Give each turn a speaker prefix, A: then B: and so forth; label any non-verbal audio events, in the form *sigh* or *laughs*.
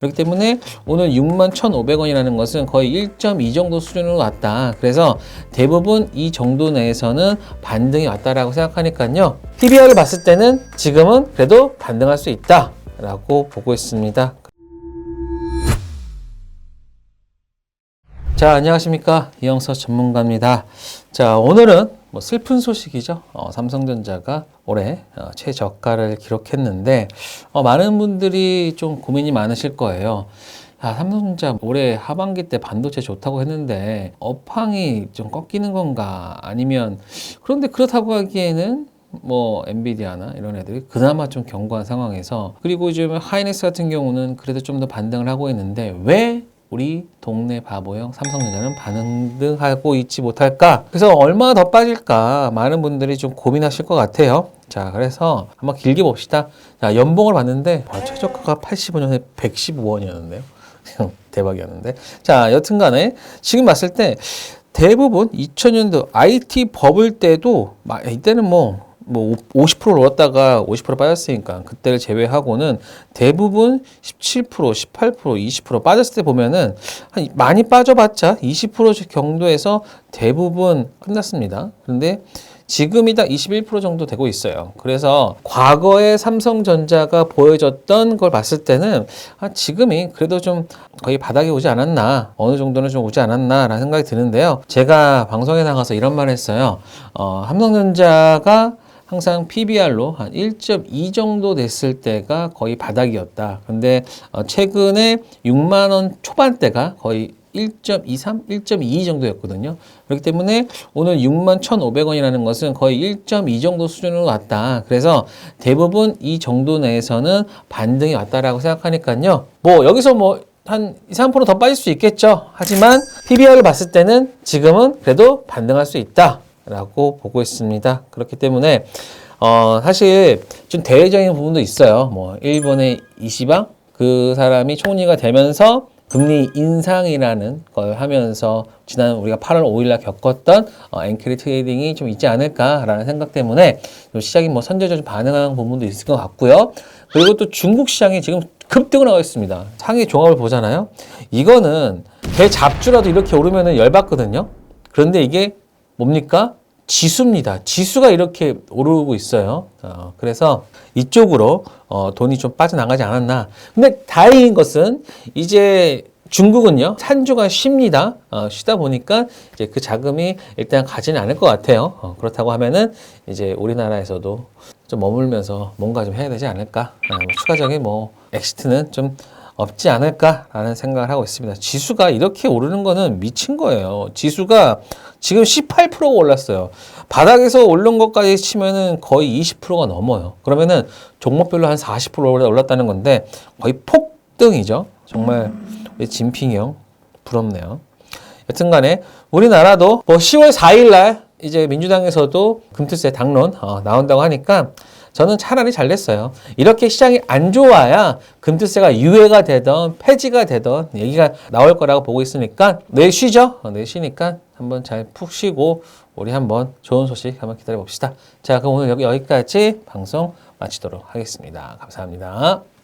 A: 그렇기 때문에 오늘 6만 1,500원이라는 것은 거의 1.2 정도 수준으로 왔다. 그래서 대부분 이 정도 내에서는 반등이 왔다라고 생각하니까요. PBR을 봤을 때는 지금은 그래도 반등할 수 있다라고 보고 있습니다. 자, 안녕하십니까. 이영서 전문가입니다. 자, 오늘은 뭐 슬픈 소식이죠. 어, 삼성전자가 올해 어, 최저가를 기록했는데, 어, 많은 분들이 좀 고민이 많으실 거예요. 아, 삼성전자 올해 하반기 때 반도체 좋다고 했는데, 업황이 좀 꺾이는 건가? 아니면, 그런데 그렇다고 하기에는 뭐 엔비디아나 이런 애들이 그나마 좀 견고한 상황에서 그리고 지금 하이닉스 같은 경우는 그래도 좀 더 반등을 하고 있는데 왜 우리 동네 바보형 삼성전자는 반등하고 있지 못할까? 그래서 얼마나 더 빠질까? 많은 분들이 좀 고민하실 것 같아요. 자, 그래서 한번 길게 봅시다. 자, 연봉을 봤는데 와, 최저가가 85년에 115원이었는데요. *laughs* 대박이었는데. 자, 여튼간에 지금 봤을 때 대부분 2000년도 IT 버블 때도 마- 이때는 뭐 뭐 50% 올랐다가 50% 빠졌으니까 그때를 제외하고는 대부분 17%, 18%, 20% 빠졌을 때 보면은 한 많이 빠져봤자 20% 정도에서 대부분 끝났습니다. 그런데 지금이 딱21% 정도 되고 있어요. 그래서 과거에 삼성전자가 보여줬던 걸 봤을 때는 아, 지금이 그래도 좀 거의 바닥에 오지 않았나 어느 정도는 좀 오지 않았나라는 생각이 드는데요. 제가 방송에 나가서 이런 말을 했어요. 어, 삼성전자가 항상 PBR로 한 1.2 정도 됐을 때가 거의 바닥이었다. 근데 어, 최근에 6만 원 초반대가 거의 1.23, 1.22 정도였거든요. 그렇기 때문에 오늘 6만 1,500원이라는 것은 거의 1.2 정도 수준으로 왔다. 그래서 대부분 이 정도 내에서는 반등이 왔다라고 생각하니까요. 뭐 여기서 뭐한 2, 3%더 빠질 수 있겠죠. 하지만 PBR을 봤을 때는 지금은 그래도 반등할 수 있다. 라고 보고 있습니다. 그렇기 때문에 어 사실 좀 대외적인 부분도 있어요. 뭐 일본의 이시방 그 사람이 총리가 되면서 금리 인상이라는 걸 하면서 지난 우리가 8월 5일날 겪었던 어, 앵크리 트레이딩이 좀 있지 않을까라는 생각 때문에 좀 시장이 뭐 선제적으로 반응하는 부분도 있을 것 같고요. 그리고 또 중국 시장이 지금 급등을 하고 있습니다. 상위 종합을 보잖아요. 이거는 개 잡주라도 이렇게 오르면은 열받거든요. 그런데 이게 뭡니까? 지수입니다. 지수가 이렇게 오르고 있어요. 어, 그래서 이쪽으로 어, 돈이 좀 빠져나가지 않았나. 근데 다행인 것은 이제 중국은요 산주가 쉽니다. 어, 쉬다 보니까 이제 그 자금이 일단 가지는 않을 것 같아요. 어, 그렇다고 하면은 이제 우리나라에서도 좀 머물면서 뭔가 좀 해야 되지 않을까. 어, 뭐 추가적인 뭐 엑시트는 좀 없지 않을까라는 생각을 하고 있습니다. 지수가 이렇게 오르는 거는 미친 거예요. 지수가 지금 18%가 올랐어요. 바닥에서 오른 것까지 치면은 거의 20%가 넘어요. 그러면은 종목별로 한 40% 올랐다는 건데 거의 폭등이죠. 정말 우리 진핑이 형 부럽네요. 여튼간에 우리나라도 뭐 10월 4일 날 이제 민주당에서도 금투세 당론 어, 나온다고 하니까 저는 차라리 잘 됐어요. 이렇게 시장이 안 좋아야 금투세가 유예가 되던 폐지가 되던 얘기가 나올 거라고 보고 있으니까 내일 쉬죠. 어, 내일 쉬니까 한번 잘 푹 쉬고 우리 한번 좋은 소식 한번 기다려 봅시다. 자, 그럼 오늘 여기 여기까지 방송 마치도록 하겠습니다. 감사합니다.